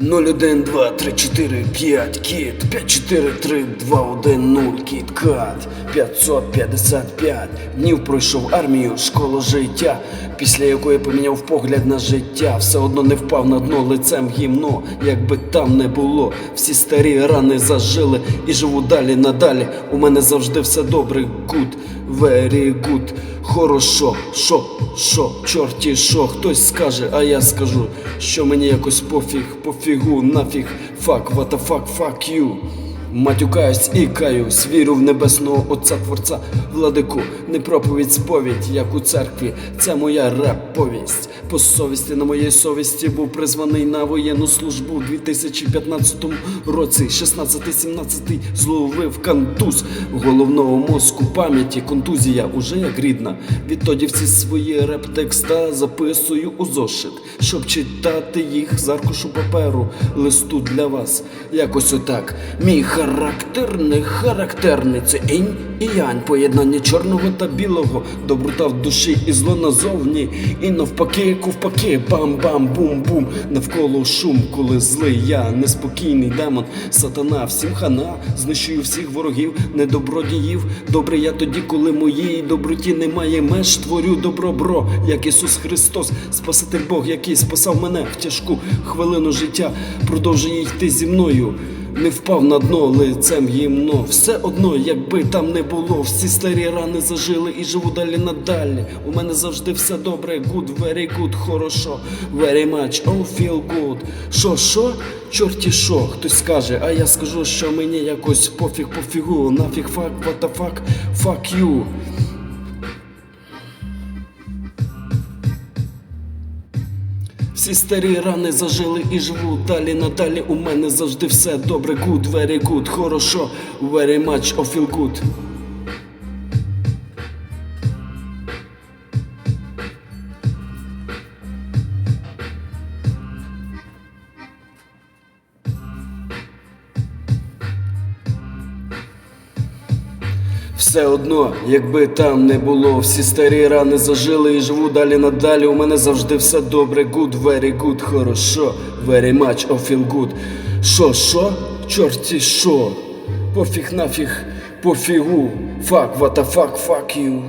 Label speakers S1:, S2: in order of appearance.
S1: 0, 1, 2, 3, 4, 5, кіт, 5, 4, 3, 2, 1, 0, кіт, кат, 555 днів пройшов армію, школу життя, після якої поміняв погляд на життя, все одно не впав на дно лицем гімно, якби там не було, всі старі рани зажили і живу далі надалі. У мене завжди все добре, good, very good, хорошо, шо, шо, чорті, шо, хтось скаже, а я скажу, що мені якось пофіг, пофігу, нафіг, fuck, what the fuck, fuck you. Матюкаюсь і каюсь, вірю в небесного Отця Творця, владику, не проповідь сповідь, як у церкві, це моя реп-повість. По совісті на моїй совісті був призваний на воєнну службу у 2015 році, 16-17 зловив кантуз головного мозку пам'яті, контузія уже як рідна. Відтоді всі свої реп-текста записую у зошит, щоб читати їх з аркушу паперу, листу для вас. Якось отак. Мій характерний, це інь і янь, поєднання чорного та білого, доброта в душі і зло назовні. І навпаки, ковпаки, бам-бам-бум-бум. Навколо шум, коли злий я, неспокійний демон, сатана, всім хана, знищую всіх ворогів, недобродіїв. Добре я тоді, коли моїй доброті немає меж, творю добро, бро, як Ісус Христос, Спаситель Бог, який спасав мене в тяжку хвилину життя, продовжує йти зі мною. Не впав на дно лицем гімно. Все одно, якби там не було, всі старі рани зажили і живу далі надалі. У мене завжди все добре, good, very good, хорошо, very much, oh feel good. Що, що? Чорті що? Хтось скаже, а я скажу, що мені якось пофіг пофігу, нафіг fuck, what the fuck, fuck you. Всі старі рани зажили і живу далі надалі. У мене завжди все добре, good, very good, хорошо, very much, I feel good. Все одно, якби там не було, всі старі рани зажили і живу далі надалі. У мене завжди все добре, good, very good, хорошо, very much, I feel good. Що, що? Чорті що? Пофіг нафіг, пофігу, fuck, what the fuck, fuck you.